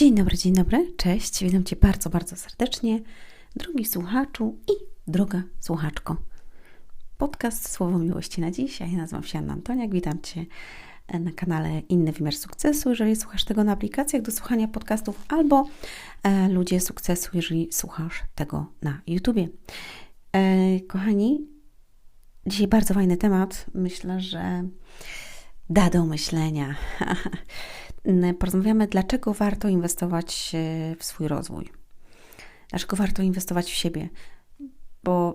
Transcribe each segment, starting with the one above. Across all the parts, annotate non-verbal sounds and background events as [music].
Dzień dobry, dzień dobry, cześć, witam Cię bardzo, bardzo serdecznie, drogi słuchaczu i droga słuchaczko. Podcast Słowo Miłości na dziś, ja nazywam się Anna Antoniak, witam Cię na kanale Inny Wymiar Sukcesu, jeżeli słuchasz tego na aplikacjach do słuchania podcastów, albo e, Ludzie Sukcesu, jeżeli słuchasz tego na YouTubie. E, kochani, dzisiaj bardzo fajny temat, myślę, że da do myślenia. [laughs] Porozmawiamy, dlaczego warto inwestować e, w swój rozwój. Dlaczego warto inwestować w siebie? Bo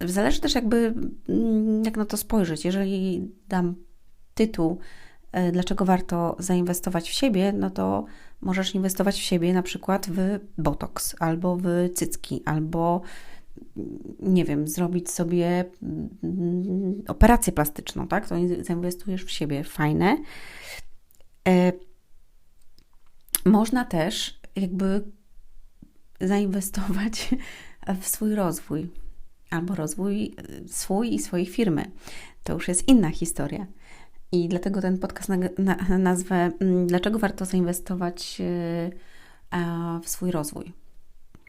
zależy też jakby, mm, jak na to spojrzeć. Jeżeli dam tytuł, e, dlaczego warto zainwestować w siebie, no to możesz inwestować w siebie na przykład w botoks, albo w cycki, albo nie wiem, zrobić sobie mm, operację plastyczną, tak? To zainwestujesz w siebie, fajne. E, można też jakby zainwestować [laughs] w swój rozwój albo rozwój e, swój i swojej firmy. To już jest inna historia. I dlatego ten podcast na, na, nazwę mm, Dlaczego warto zainwestować e, w swój rozwój?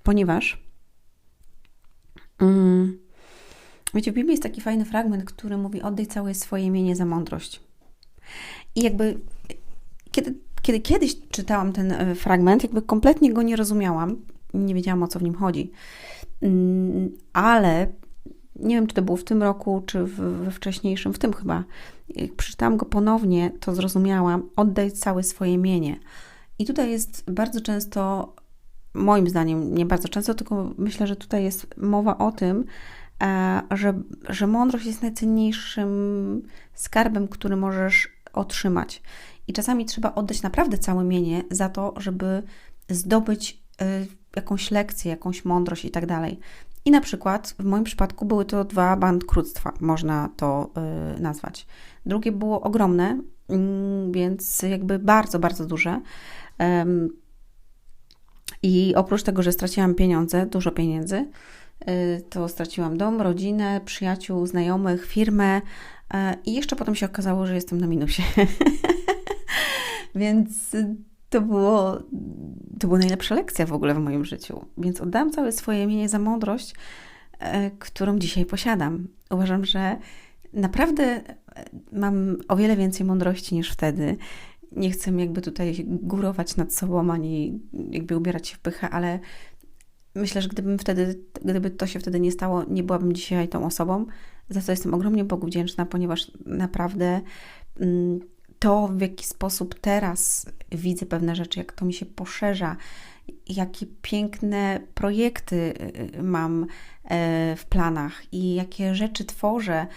Ponieważ mm, wiecie, w Biblii jest taki fajny fragment, który mówi oddaj całe swoje mienie za mądrość. I jakby kiedy, kiedy kiedyś czytałam ten e, fragment, jakby kompletnie go nie rozumiałam, nie wiedziałam o co w nim chodzi. Mm, ale nie wiem, czy to było w tym roku, czy we wcześniejszym, w tym chyba. Jak przeczytałam go ponownie, to zrozumiałam, oddaj całe swoje mienie. I tutaj jest bardzo często, moim zdaniem, nie bardzo często, tylko myślę, że tutaj jest mowa o tym, e, że, że mądrość jest najcenniejszym skarbem, który możesz otrzymać. I czasami trzeba oddać naprawdę całe mienie za to, żeby zdobyć y, jakąś lekcję, jakąś mądrość i tak dalej. I na przykład w moim przypadku były to dwa bankructwa, można to y, nazwać. Drugie było ogromne, mm, więc jakby bardzo, bardzo duże. I oprócz tego, że straciłam pieniądze, dużo pieniędzy, y, to straciłam dom, rodzinę, przyjaciół, znajomych, firmę i jeszcze potem się okazało, że jestem na minusie. [laughs] Więc to było, to była najlepsza lekcja w ogóle w moim życiu. Więc oddałam całe swoje mienie za mądrość, e, którą dzisiaj posiadam. Uważam, że naprawdę e, mam o wiele więcej mądrości niż wtedy. Nie chcę jakby tutaj górować nad sobą, ani jakby ubierać się w pychę, ale myślę, że gdybym wtedy, gdyby to się wtedy nie stało, nie byłabym dzisiaj tą osobą, za co jestem ogromnie Bogu wdzięczna, ponieważ naprawdę mm, to, w jaki sposób teraz widzę pewne rzeczy, jak to mi się poszerza, jakie piękne projekty y, y, mam e, w planach i jakie rzeczy tworzę,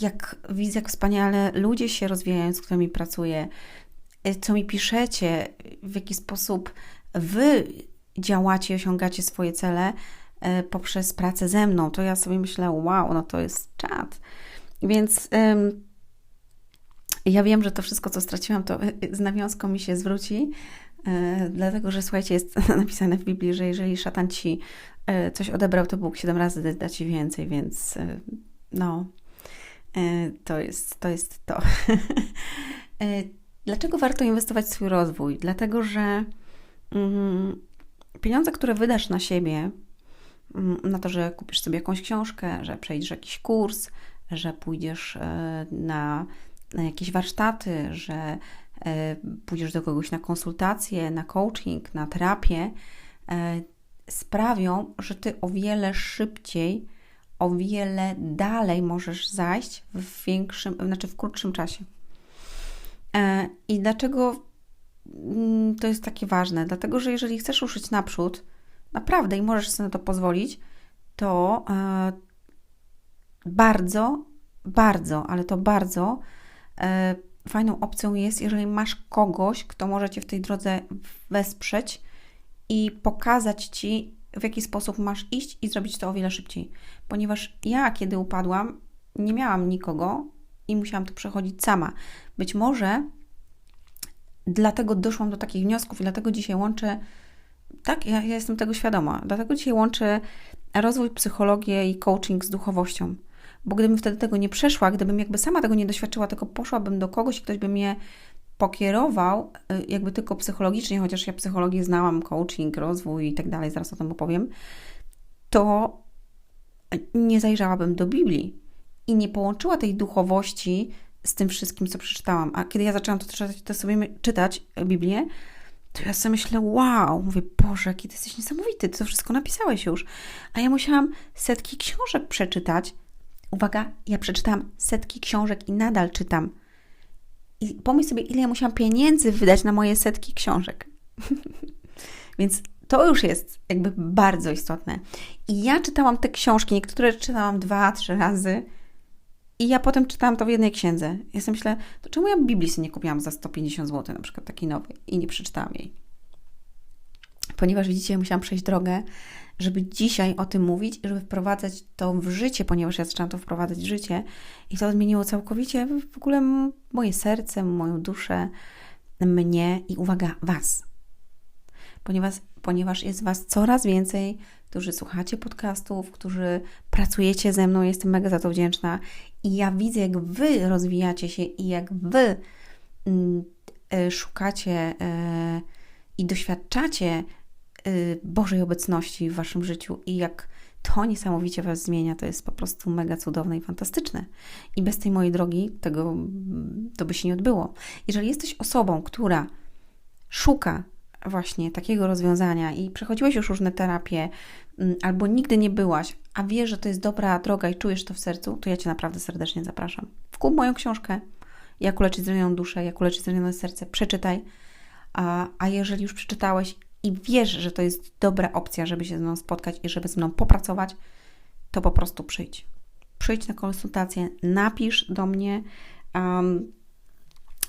jak widzę, jak wspaniale ludzie się rozwijają, z którymi pracuję, e, co mi piszecie, w jaki sposób wy działacie, osiągacie swoje cele e, poprzez pracę ze mną, to ja sobie myślę, wow, no to jest czad. Więc ja wiem, że to wszystko, co straciłam, to y, y, z nawiązką mi się zwróci, e, dlatego że słuchajcie, jest [laughs] napisane w Biblii, że jeżeli szatan ci e, coś odebrał, to Bóg siedem razy da ci więcej, więc e, no, to jest to. Jest to. [laughs] Dlaczego warto inwestować w swój rozwój? Dlatego, że mm, pieniądze, które wydasz na siebie, mm, na to, że kupisz sobie jakąś książkę, że przejdziesz jakiś kurs, że pójdziesz na na jakieś warsztaty, że e, pójdziesz do kogoś na konsultację, na coaching, na terapię, e, sprawią, że ty o wiele szybciej, o wiele dalej możesz zajść w większym, znaczy w krótszym czasie. E, I dlaczego to jest takie ważne? Dlatego, że jeżeli chcesz ruszyć naprzód, naprawdę i możesz sobie na to pozwolić, to bardzo, bardzo, ale to bardzo E, fajną opcją jest, jeżeli masz kogoś, kto może Cię w tej drodze wesprzeć i pokazać Ci, w jaki sposób masz iść i zrobić to o wiele szybciej. Ponieważ ja, kiedy upadłam, nie miałam nikogo i musiałam to przechodzić sama. Być może dlatego doszłam do takich wniosków i dlatego dzisiaj łączę, tak, ja, ja jestem tego świadoma, dlatego dzisiaj łączę rozwój, psychologię i coaching z duchowością. Bo gdybym wtedy tego nie przeszła, gdybym jakby sama tego nie doświadczyła, tylko poszłabym do kogoś i ktoś by mnie pokierował y, jakby tylko psychologicznie, chociaż ja psychologię znałam, coaching, rozwój i tak dalej, zaraz o tym opowiem, to nie zajrzałabym do Biblii i nie połączyła tej duchowości z tym wszystkim, co przeczytałam. A kiedy ja zaczęłam to, czytać, to sobie czytać Biblię, to ja sobie myślę, wow, mówię, Boże, ty jesteś niesamowity, ty to wszystko napisałeś już. A ja musiałam setki książek przeczytać. Uwaga, ja przeczytałam setki książek i nadal czytam. I pomyśl sobie, ile ja musiałam pieniędzy wydać na moje setki książek. [laughs] Więc to już jest jakby bardzo istotne. I ja czytałam te książki, niektóre czytałam dwa, trzy razy. I ja potem czytałam to w jednej księdze. Ja sobie myślę, to czemu ja Biblii sobie nie kupiłam za 150 zł, na przykład takiej nowej, i nie przeczytałam jej? Ponieważ widzicie, musiałam przejść drogę, żeby dzisiaj o tym mówić żeby wprowadzać to w życie, ponieważ ja zaczęłam to wprowadzać w życie i to zmieniło całkowicie w ogóle moje serce, moją duszę, mnie i uwaga, Was. Ponieważ, ponieważ jest Was coraz więcej, którzy słuchacie podcastów, którzy pracujecie ze mną, jestem mega za to wdzięczna i ja widzę, jak Wy rozwijacie się i jak Wy mm, e, szukacie e, i doświadczacie Y, Bożej obecności w Waszym życiu i jak to niesamowicie Was zmienia, to jest po prostu mega cudowne i fantastyczne. I bez tej mojej drogi tego to by się nie odbyło. Jeżeli jesteś osobą, która szuka właśnie takiego rozwiązania i przechodziłeś już różne terapie, mm, albo nigdy nie byłaś, a wiesz, że to jest dobra droga i czujesz to w sercu, to ja Cię naprawdę serdecznie zapraszam. Kup moją książkę Jak uleczyć zranioną duszę, jak uleczyć zranione serce, przeczytaj. A, a jeżeli już przeczytałeś i wiesz, że to jest dobra opcja, żeby się ze mną spotkać i żeby ze mną popracować, to po prostu przyjdź. Przyjdź na konsultację, napisz do mnie, um,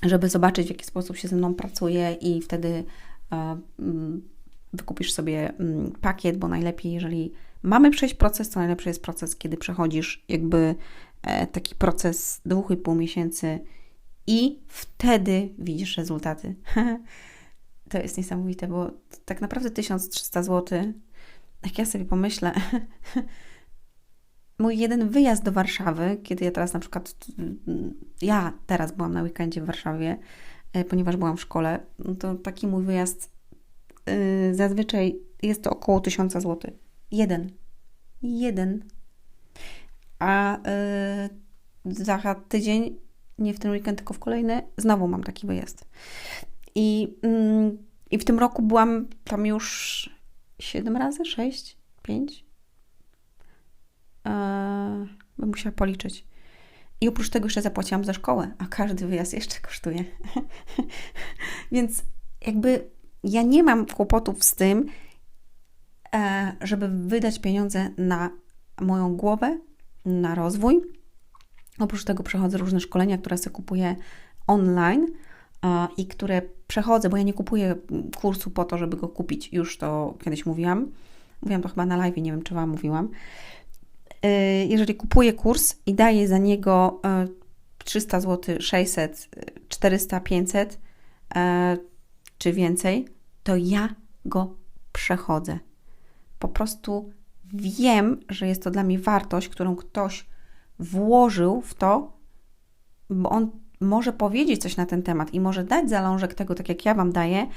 żeby zobaczyć, w jaki sposób się ze mną pracuje, i wtedy wykupisz sobie um, pakiet, bo najlepiej, jeżeli mamy przejść proces, to najlepszy jest proces, kiedy przechodzisz jakby e, taki proces dwóch i pół miesięcy i wtedy widzisz rezultaty. [laughs] To jest niesamowite, bo tak naprawdę 1300 zł, jak ja sobie pomyślę, [laughs] mój jeden wyjazd do Warszawy, kiedy ja teraz na przykład, ja teraz byłam na weekendzie w Warszawie, e, ponieważ byłam w szkole, no to taki mój wyjazd yy, zazwyczaj jest to około 1000 zł. Jeden. Jeden. A yy, za tydzień, nie w ten weekend, tylko w kolejny, znowu mam taki wyjazd. I, mm, I w tym roku byłam tam już 7 razy, 6, 5. Eee, bym musiała policzyć. I oprócz tego jeszcze zapłaciłam za szkołę, a każdy wyjazd jeszcze kosztuje. [laughs] Więc jakby ja nie mam kłopotów z tym, e, żeby wydać pieniądze na moją głowę, na rozwój. Oprócz tego przechodzę różne szkolenia, które sobie kupuję online i które przechodzę, bo ja nie kupuję kursu po to, żeby go kupić. Już to kiedyś mówiłam. Mówiłam to chyba na live, nie wiem, czy Wam mówiłam. Y, jeżeli kupuję kurs i daję za niego 300 zł, 600, 400, 500 czy więcej, to ja go przechodzę. Po prostu wiem, że jest to dla mnie wartość, którą ktoś włożył w to, bo on może powiedzieć coś na ten temat i może dać zalążek tego, tak jak ja Wam daję,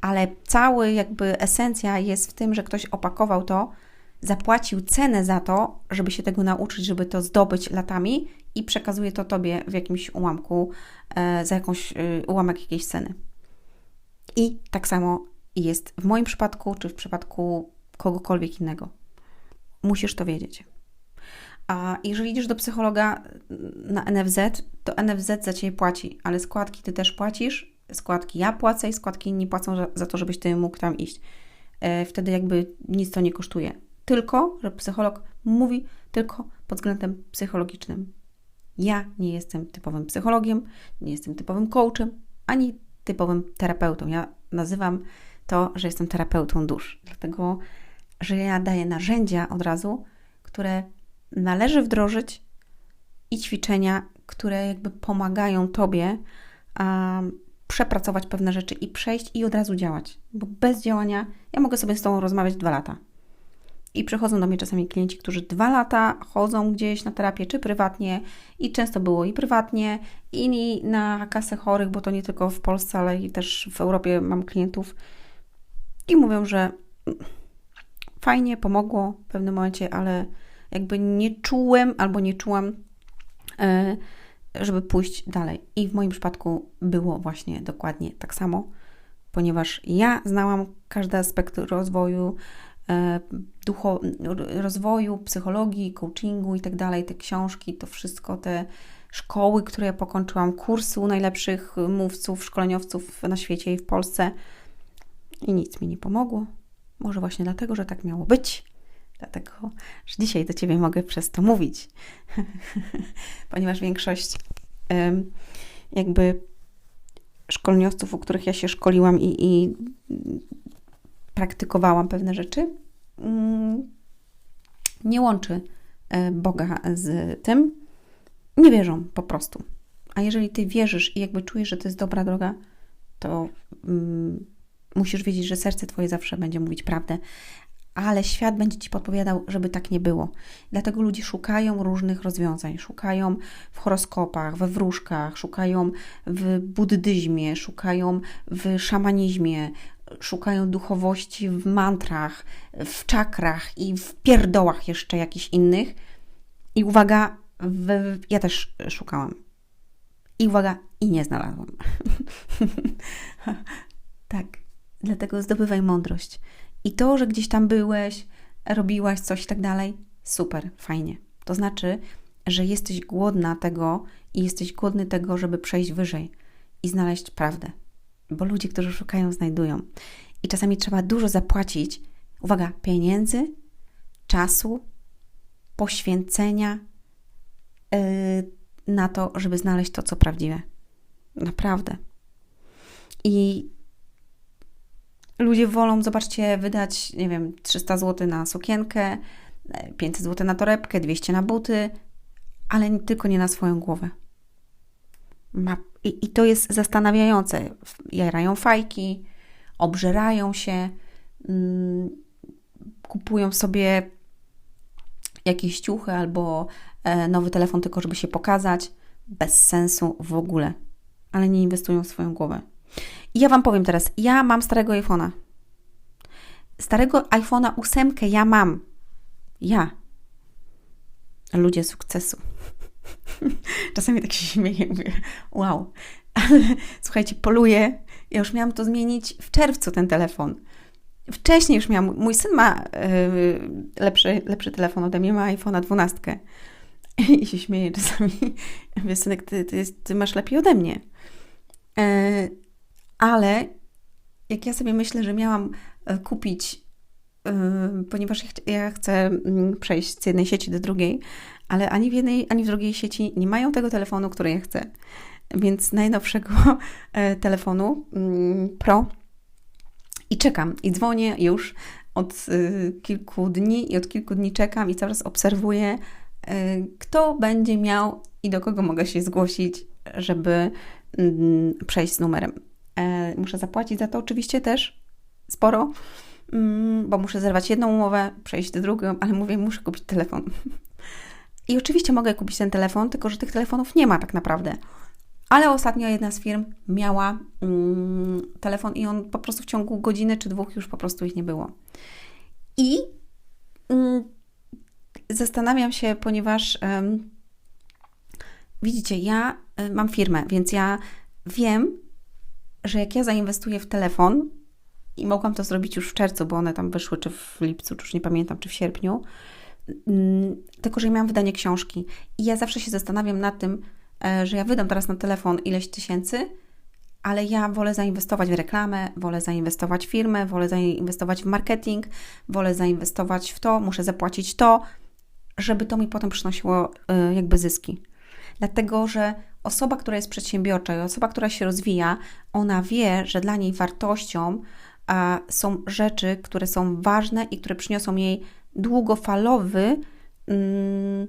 ale cały jakby esencja jest w tym, że ktoś opakował to, zapłacił cenę za to, żeby się tego nauczyć, żeby to zdobyć latami i przekazuje to Tobie w jakimś ułamku, e, za jakąś e, ułamek jakiejś ceny. I tak samo jest w moim przypadku, czy w przypadku kogokolwiek innego. Musisz to wiedzieć. A jeżeli idziesz do psychologa na NFZ, to NFZ za ciebie płaci, ale składki ty też płacisz, składki ja płacę i składki inni płacą za, za to, żebyś ty mógł tam iść. E, wtedy jakby nic to nie kosztuje. Tylko, że psycholog mówi tylko pod względem psychologicznym. Ja nie jestem typowym psychologiem, nie jestem typowym coachem, ani typowym terapeutą. Ja nazywam to, że jestem terapeutą dusz, dlatego że ja daję narzędzia od razu, które należy wdrożyć i ćwiczenia, które jakby pomagają Tobie um, przepracować pewne rzeczy i przejść i od razu działać. Bo bez działania ja mogę sobie z Tobą rozmawiać dwa lata. I przychodzą do mnie czasami klienci, którzy dwa lata chodzą gdzieś na terapię, czy prywatnie, i często było i prywatnie, i na kasę chorych, bo to nie tylko w Polsce, ale i też w Europie mam klientów. I mówią, że fajnie, pomogło w pewnym momencie, ale jakby nie czułem albo nie czułam, e, żeby pójść dalej. I w moim przypadku było właśnie dokładnie tak samo, ponieważ ja znałam każdy aspekt rozwoju, ducho, rozwoju, psychologii, coachingu i tak dalej, te książki, to wszystko, te szkoły, które ja pokończyłam, kursy u najlepszych mówców, szkoleniowców na świecie i w Polsce. I nic mi nie pomogło. Może właśnie dlatego, że tak miało być. Dlatego, że dzisiaj do Ciebie mogę przez to mówić. [laughs] Ponieważ większość jakby szkoleniowców, u których ja się szkoliłam i, i praktykowałam pewne rzeczy, mm, nie łączy e, Boga z tym. Nie wierzą po prostu. A jeżeli Ty wierzysz i jakby czujesz, że to jest dobra droga, to mm, musisz wiedzieć, że serce Twoje zawsze będzie mówić prawdę, ale świat będzie Ci podpowiadał, żeby tak nie było. Dlatego ludzie szukają różnych rozwiązań. Szukają w horoskopach, we wróżkach, szukają w buddyzmie, szukają w szamanizmie, szukają duchowości w mantrach, w czakrach i w pierdołach jeszcze jakichś innych. I uwaga, w, ja też szukałam. I uwaga, i nie znalazłam. [laughs] tak, dlatego zdobywaj mądrość. I to, że gdzieś tam byłeś, robiłaś coś i tak dalej, super, fajnie. To znaczy, że jesteś głodna tego i jesteś głodny tego, żeby przejść wyżej i znaleźć prawdę. Bo ludzie, którzy szukają, znajdują. I czasami trzeba dużo zapłacić, uwaga, pieniędzy, czasu, poświęcenia yy, na to, żeby znaleźć to, co prawdziwe. Naprawdę. I ludzie wolą, zobaczcie, wydać, nie wiem, 300 zł na sukienkę, 500 zł na torebkę, 200 na buty, ale tylko nie na swoją głowę. Ma, i, I to jest zastanawiające. Jarają fajki, obżerają się, mm, kupują sobie jakieś ciuchy albo e, nowy telefon tylko, żeby się pokazać. Bez sensu w ogóle. Ale nie inwestują w swoją głowę. I ja Wam powiem teraz, ja mam starego iPhone'a. Starego iPhone'a 8 ja mam. Ja. Ludzie sukcesu. [laughs] Czasami tak się śmieję, mówię, wow. [laughs] Ale słuchajcie, poluję. Ja już miałam to zmienić w czerwcu, ten telefon. Wcześniej już miałam, mój syn ma yy, lepszy, lepszy telefon ode mnie, ma iPhone'a 12. [laughs] I się śmieję czasami. Wiesz, synek, ty, ty, ty masz lepiej ode mnie. Yy, ale jak ja sobie myślę, że miałam e, kupić, yy, ponieważ ja chcę mm, przejść z jednej sieci do drugiej, ale ani w jednej, ani w drugiej sieci nie mają tego telefonu, który ja chcę. Więc najnowszego e, telefonu mm, Pro i czekam, i dzwonię już od y, kilku dni i od kilku dni czekam i cały czas obserwuję, y, kto będzie miał i do kogo mogę się zgłosić, żeby mm, przejść z numerem. E, muszę zapłacić za to oczywiście też sporo, mm, bo muszę zerwać jedną umowę, przejść do drugą, ale mówię, muszę kupić telefon. [laughs] I oczywiście mogę kupić ten telefon, tylko że tych telefonów nie ma tak naprawdę. Ale ostatnio jedna z firm miała mm, telefon i on po prostu w ciągu godziny czy dwóch już po prostu ich nie było. I mm, zastanawiam się, ponieważ widzicie, ja y, mam firmę, więc ja wiem, że jak ja zainwestuję w telefon, i mogłam to zrobić już w czerwcu, bo one tam wyszły, czy w lipcu, czy już nie pamiętam, czy w sierpniu, tylko że miałam wydanie książki. I ja zawsze się zastanawiam nad tym, e, że ja wydam teraz na telefon ileś tysięcy, ale ja wolę zainwestować w reklamę, wolę zainwestować w firmę, wolę zainwestować w marketing, wolę zainwestować w to, muszę zapłacić to, żeby to mi potem przynosiło e, jakby zyski. Dlatego, że osoba, która jest przedsiębiorcza i osoba, która się rozwija, ona wie, że dla niej wartością są rzeczy, które są ważne i które przyniosą jej długofalowy, mm,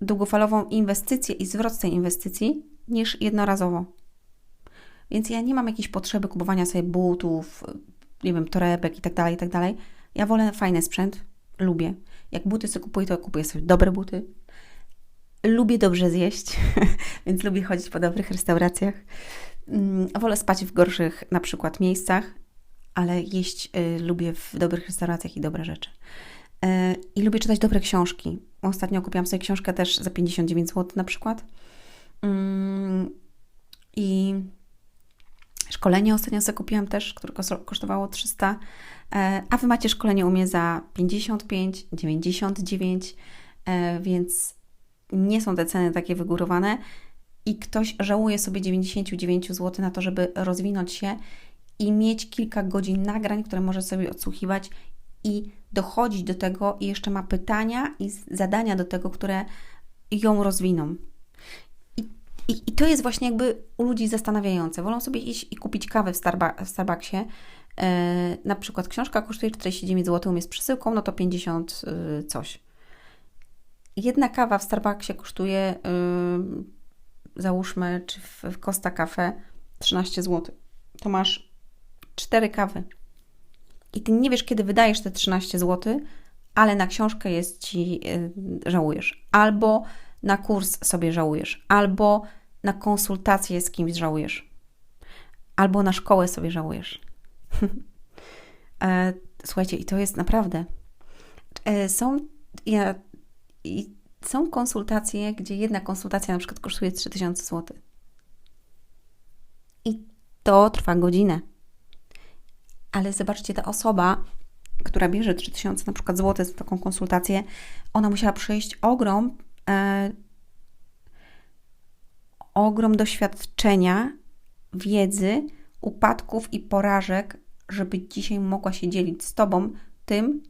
długofalową inwestycję i zwrot z tej inwestycji niż jednorazowo. Więc ja nie mam jakiejś potrzeby kupowania sobie butów, nie wiem, torebek i tak dalej, i tak dalej, Ja wolę fajny sprzęt, lubię. Jak buty sobie kupuję, to kupuję sobie dobre buty. Lubię dobrze zjeść, [laughs] więc lubię chodzić po dobrych restauracjach. Mm, wolę spać w gorszych na przykład miejscach, ale jeść y, lubię w dobrych restauracjach i dobre rzeczy. Y, I lubię czytać dobre książki. Ostatnio kupiłam sobie książkę też za 59 zł na przykład. Y, I szkolenie ostatnio sobie kupiłam też, które kosztowało 300 E, a Wy macie szkolenie u mnie za 55, 99, e, więc nie są te ceny takie wygórowane i ktoś żałuje sobie 99 zł na to, żeby rozwinąć się i mieć kilka godzin nagrań, które może sobie odsłuchiwać i dochodzić do tego i jeszcze ma pytania i zadania do tego, które ją rozwiną. I, i, to jest właśnie jakby u ludzi zastanawiające. Wolą sobie iść i kupić kawę w, Starba, w Starbucksie, E, na przykład książka kosztuje 49 zł, jest przesyłką, no to 50 y, coś. Jedna kawa w Starbucksie kosztuje, y, załóżmy, czy w, w Costa Cafe 13 zł. To masz 4 kawy. I ty nie wiesz, kiedy wydajesz te 13 zł, ale na książkę jest ci, y, żałujesz. Albo na kurs sobie żałujesz, albo na konsultację z kimś żałujesz, albo na szkołę sobie żałujesz. [laughs] E, słuchajcie, i to jest naprawdę. E, są, ja, i są konsultacje, gdzie jedna konsultacja na przykład kosztuje 3000 zł. I to trwa godzinę. Ale zobaczcie, ta osoba, która bierze 3000 na przykład złotych za taką konsultację, ona musiała przejść ogrom, e, ogrom doświadczenia, wiedzy, upadków i porażek, żeby dzisiaj mogła się dzielić z Tobą tym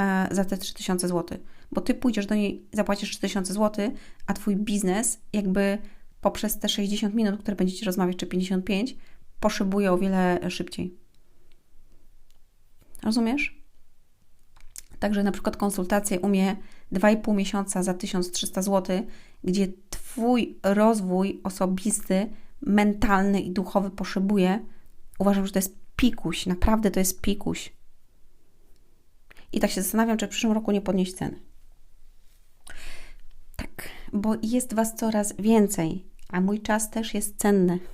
e, za te 3000 zł. Bo Ty pójdziesz do niej, zapłacisz 3000 zł, a Twój biznes jakby poprzez te 60 minut, które będziecie rozmawiać, czy 55, poszybuje o wiele szybciej. Rozumiesz? Także na przykład konsultację umie 2,5 miesiąca za 1300 zł, gdzie Twój rozwój osobisty, mentalny i duchowy poszybuje. Uważam, że to jest pikuś, naprawdę to jest pikuś. I tak się zastanawiam, czy w przyszłym roku nie podnieść ceny. Tak, bo jest Was coraz więcej, a mój czas też jest cenny. [laughs]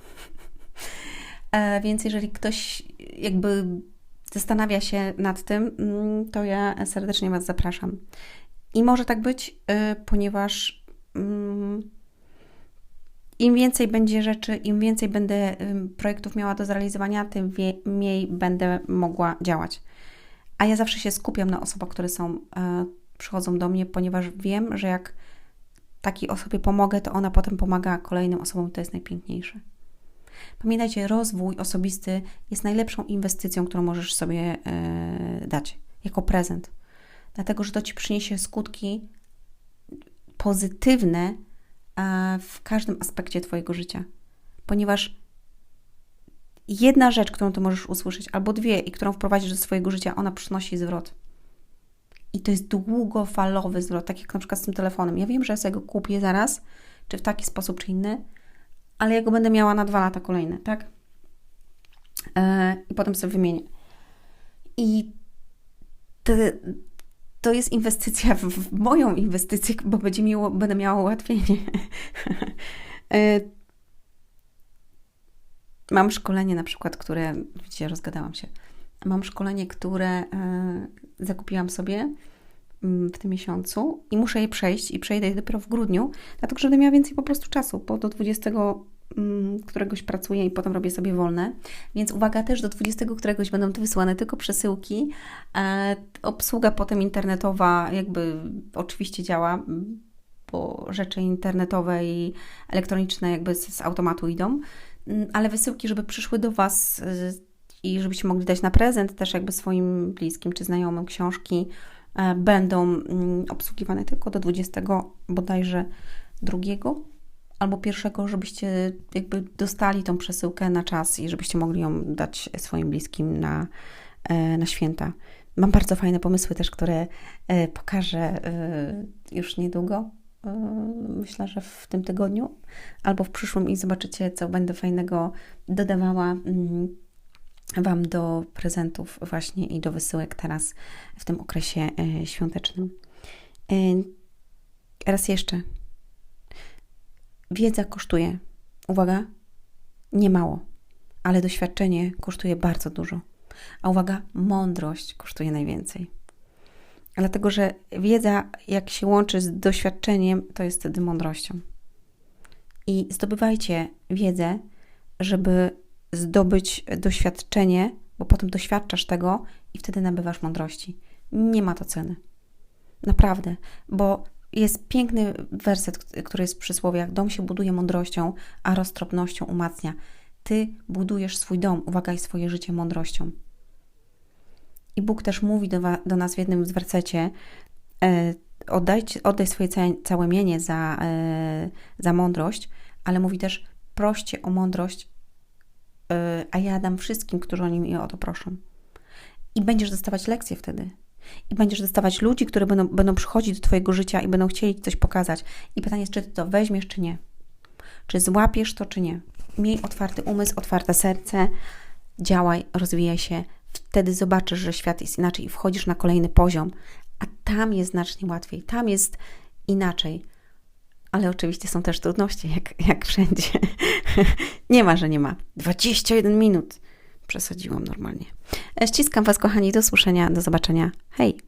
E, więc jeżeli ktoś jakby zastanawia się nad tym, mm, to ja serdecznie Was zapraszam. I może tak być, y, ponieważ mm, im więcej będzie rzeczy, im więcej będę projektów miała do zrealizowania, tym mniej będę mogła działać. A ja zawsze się skupiam na osobach, które są, e, przychodzą do mnie, ponieważ wiem, że jak takiej osobie pomogę, to ona potem pomaga kolejnym osobom, to jest najpiękniejsze. Pamiętajcie, rozwój osobisty jest najlepszą inwestycją, którą możesz sobie e, dać jako prezent, dlatego że to ci przyniesie skutki pozytywne w każdym aspekcie Twojego życia. Ponieważ jedna rzecz, którą Ty możesz usłyszeć, albo dwie, i którą wprowadzisz do swojego życia, ona przynosi zwrot. I to jest długofalowy zwrot, tak jak na przykład z tym telefonem. Ja wiem, że ja sobie go kupię zaraz, czy w taki sposób, czy inny, ale ja go będę miała na dwa lata kolejne, tak? Yy, I potem sobie wymienię. I te, to jest inwestycja w moją inwestycję, bo będzie miło, będę miała ułatwienie. [laughs] E, mam szkolenie na przykład, które, widzicie, rozgadałam się. Mam szkolenie, które e, zakupiłam sobie mm, w tym miesiącu i muszę je przejść i przejdę je dopiero w grudniu, dlatego że będę miała więcej po prostu czasu, bo do 20 Mm, któregoś pracuję i potem robię sobie wolne. Więc uwaga, też do 20 któregoś będą to wysłane tylko przesyłki. E, obsługa potem internetowa jakby oczywiście działa, bo rzeczy internetowe i elektroniczne jakby z, z automatu idą, mm, ale wysyłki, żeby przyszły do Was y, i żebyście mogli dać na prezent też jakby swoim bliskim czy znajomym książki, e, będą mm, obsługiwane tylko do 20 bodajże drugiego albo pierwszego, żebyście jakby dostali tą przesyłkę na czas i żebyście mogli ją dać swoim bliskim na, e, na święta. Mam bardzo fajne pomysły też, które e, pokażę e, już niedługo. Myślę, że w tym tygodniu albo w przyszłym i zobaczycie, co będę fajnego dodawała. Mm, Wam do prezentów właśnie i do wysyłek teraz w tym okresie świątecznym. Raz jeszcze. Wiedza kosztuje. Uwaga, nie mało, ale doświadczenie kosztuje bardzo dużo. A uwaga, mądrość kosztuje najwięcej. Dlatego, że wiedza, jak się łączy z doświadczeniem, to jest wtedy mądrością. I zdobywajcie wiedzę, żeby zdobyć doświadczenie, bo potem doświadczasz tego i wtedy nabywasz mądrości. Nie ma to ceny. Naprawdę, bo jest piękny werset, który jest w przysłowiach: Dom się buduje mądrością, a roztropnością umacnia. Ty budujesz swój dom, uwaga, i swoje życie mądrością. I Bóg też mówi do, do nas w jednym z wersecie: e, oddaj, oddaj swoje całe, całe mienie za, e, za mądrość, ale mówi też: proście o mądrość, e, a ja dam wszystkim, którzy o nim o to proszą. I będziesz dostawać lekcje wtedy. I będziesz dostawać ludzi, które będą, będą przychodzić do Twojego życia i będą chcieli Ci coś pokazać. I pytanie jest, czy Ty to weźmiesz, czy nie. Czy złapiesz to, czy nie. Miej otwarty umysł, otwarte serce, działaj, rozwijaj się. Wtedy zobaczysz, że świat jest inaczej i wchodzisz na kolejny poziom, a tam jest znacznie łatwiej, tam jest inaczej. Ale oczywiście są też trudności, jak, jak wszędzie. [laughs] nie ma, że nie ma. 21 minut. Przesadziłam normalnie. Ściskam Was, kochani, do słyszenia, do zobaczenia. Hej!